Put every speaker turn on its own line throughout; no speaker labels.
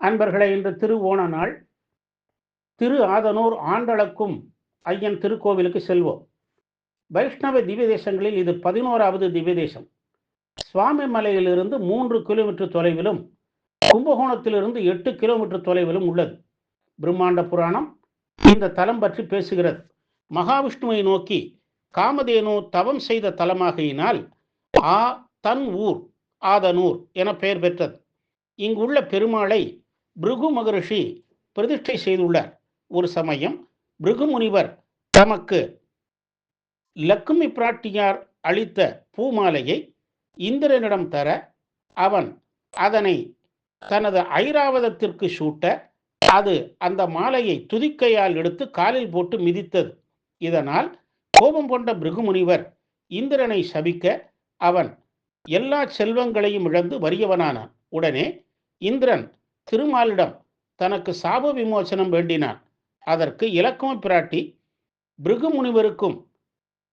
அன்பர்களே இன்று திரு ஓண நாள். திரு ஆதனூர் ஆண்டளக்கும் ஐயன் திருக்கோவிலுக்கு செல்வோம். வைஷ்ணவ திவ்ய தேசங்களில் இது பதினோராவது திவ்ய தேசம் சுவாமி மலையிலிருந்து மூன்று கிலோமீட்டர் தொலைவிலும் கும்பகோணத்திலிருந்து எட்டு கிலோமீட்டர் தொலைவிலும் உள்ளது. பிரம்மாண்ட புராணம் இந்த தலம் பற்றி பேசுகிறது. மகாவிஷ்ணுவை நோக்கி காமதேனு தவம் செய்த தலமாகையினால் ஆ தன் ஊர் ஆதனூர் என பெயர் பெற்றது. இங்குள்ள பெருமாளை பிருகு மகரிஷி பிரதிஷ்டை செய்துள்ளார் ஒரு சமயம் பிருகு முனிவர் தமக்கு லக்குமி பிராட்டியார் அளித்த பூமாலையை இந்திரனிடம் தர அவன் அதனை தனது ஐராவதத்திற்கு சூட்ட அது அந்த மாலையை துதிக்கையால் எடுத்து காலில் போட்டு மிதித்தது. இதனால் கோபம் கொண்ட பிருகுமுனிவர் இந்திரனை சபிக்க அவன் எல்லா செல்வங்களையும் இழந்து வறியவனானான். உடனே இந்திரன் திருமாலிடம் தனக்கு சாப விமோசனம் வேண்டினான். அதற்கு இலக்கும பிராட்டி பிருகு முனிவருக்கும்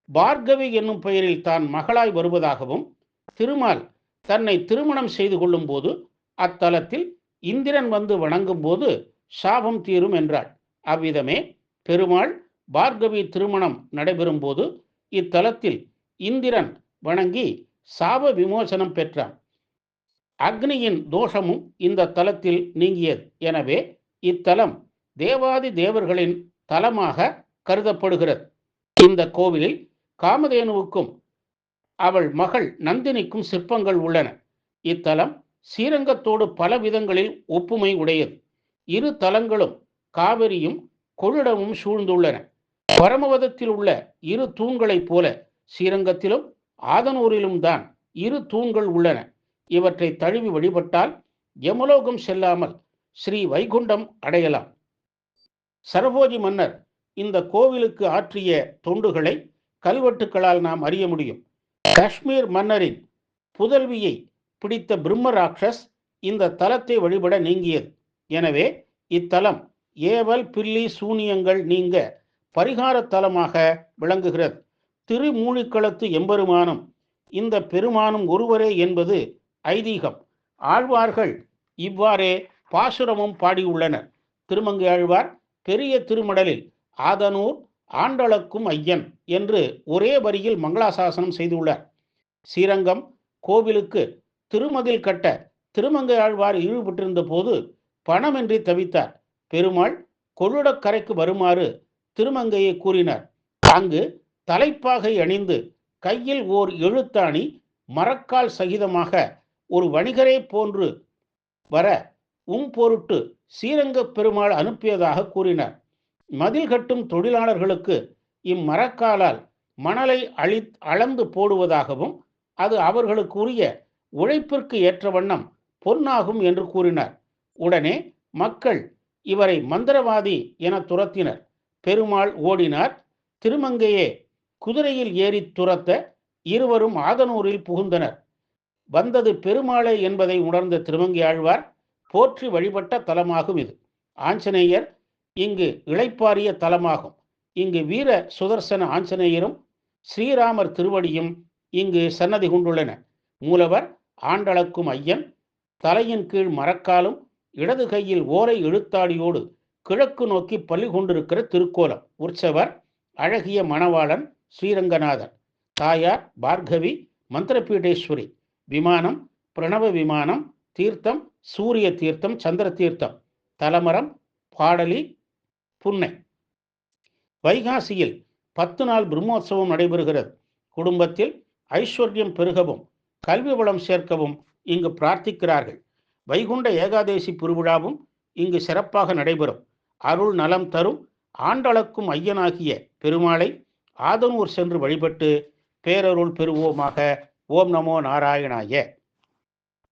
பார்கவி என்னும் பெயரில் தான் மகளாய் வருவதாகவும் திருமால் தன்னை திருமணம் செய்து கொள்ளும் போது அத்தலத்தில் இந்திரன் வந்து வணங்கும் போது சாபம் தீரும் என்றாள். அவ்விதமே பெருமாள் பார்கவி திருமணம் நடைபெறும் போது இத்தலத்தில் இந்திரன் வணங்கி சாப விமோசனம் பெற்றான். அக்னியின் தோஷமும் இந்த தலத்தில் நீங்கியது. எனவே இத்தலம் தேவாதி தேவர்களின் தலமாக கருதப்படுகிறது. இந்த கோவிலில் காமதேனுவுக்கும் அவள் மகள் நந்தினிக்கும் சிற்பங்கள் உள்ளன. இத்தலம் ஸ்ரீரங்கத்தோடு பல விதங்களில் ஒப்புமை உடையது. இரு தலங்களும் காவிரியும் கொள்ளிடமும் சூழ்ந்துள்ளன. பரமவதத்தில் உள்ள இரு தூண்களைப் போல ஸ்ரீரங்கத்திலும் ஆதனூரிலும் தான் இரு தூண்கள் உள்ளன. இவற்றை தழுவி வழிபட்டால் யமலோகம் செல்லாமல் ஸ்ரீ வைகுண்டம் அடையலாம். சரபோஜி மன்னர் இந்த கோவிலுக்கு ஆற்றிய தொண்டுகளை கல்வெட்டுக்களால் நாம் அறிய முடியும். காஷ்மீர் மன்னரின் புதல்வியை பிடித்த பிரம்ம ராட்சஸ் இந்த தலத்தை வழிபட நீங்கியது. எனவே இத்தலம் ஏவல் பில்லி சூனியங்கள் நீங்க பரிகார தலமாக விளங்குகிறது. திருமூழிக்களத்து எம்பெருமானும் இந்த பெருமானும் ஒருவரே என்பது ஐதீகம். ஆழ்வார்கள் இவ்வாறே பாசுரமும் பாடியுள்ளனர். திருமங்கை ஆழ்வார் பெரிய திருமடலில் ஆதனூர் ஆண்டளக்கும் ஐயன் என்று ஒரே வரியில் மங்களாசாசனம் செய்துள்ளார். ஸ்ரீரங்கம் கோவிலுக்கு திருமதில் கட்ட திருமங்கை ஆழ்வார் ஈடுபட்டிருந்த போது பணமின்றி தவித்தார். பெருமாள் கொள்ளுடக்கரைக்கு வருமாறு திருமங்கையை கூறினார். அங்கு தலைப்பாகை அணிந்து கையில் ஓர் எழுத்தாணி மரக்கால் சகிதமாக ஒரு வணிகரே போன்று வர உம் பொருட்டு ஸ்ரீரங்க பெருமாள் அனுப்பியதாக கூறினார். மதில் கட்டும் தொழிலாளர்களுக்கு இம்மரக்காலால் மணலை அழி அளந்து போடுவதாகவும் அது அவர்களுக்குரிய உழைப்பிற்கு ஏற்ற வண்ணம் பொன்னாகும் என்று கூறினார். உடனே மக்கள் இவரை மந்திரவாதி என துரத்தினர். பெருமாள் ஓடினார். திருமங்கையே குதிரையில் ஏறி துரத்த இருவரும் ஆதனூரில் புகுந்தனர். வந்தது பெருமாளே என்பதை உணர்ந்த திருமங்கி ஆழ்வார் போற்றி வழிபட்ட தலமாகும் இது. ஆஞ்சநேயர் இங்கு இளைப்பாரிய தலமாகும். இங்கு வீர சுதர்சன ஆஞ்சநேயரும் ஸ்ரீராமர் திருவடியும் இங்கு சன்னதி கொண்டுள்ளன. மூலவர் ஆண்டளக்கும் ஐயன் தலையின் கீழ் மரக்காலும் இடது கையில் ஓரை எழுத்தாடியோடு கிழக்கு நோக்கி பள்ளி கொண்டிருக்கிற திருக்கோலம். உற்சவர் அழகிய மணவாளன் ஸ்ரீரங்கநாதன் தாயார் பார்கவி மந்திரபீடேஸ்வரி. விமானம் பிரணவ விமானம் தீர்த்தம் சூரிய தீர்த்தம் சந்திர தீர்த்தம் தலமரம் பாடலி புன்னை. வைகாசியில் பத்து நாள் பிரம்மோற்சவம் நடைபெறுகிறது. குடும்பத்தில் ஐஸ்வர்யம் பெருகவும் கல்வி வளம் சேர்க்கவும் இங்கு பிரார்த்திக்கிறார்கள். வைகுண்ட ஏகாதேசி பெருவிழாவும் இங்கு சிறப்பாக நடைபெறும். அருள் நலம் தரும் ஆண்டளக்கும் ஐயனாகிய பெருமாளை ஆதனூர் சென்று வழிபட்டு பேரருள் பெறுவோமாக ஓம் நமோ நாராயணாய.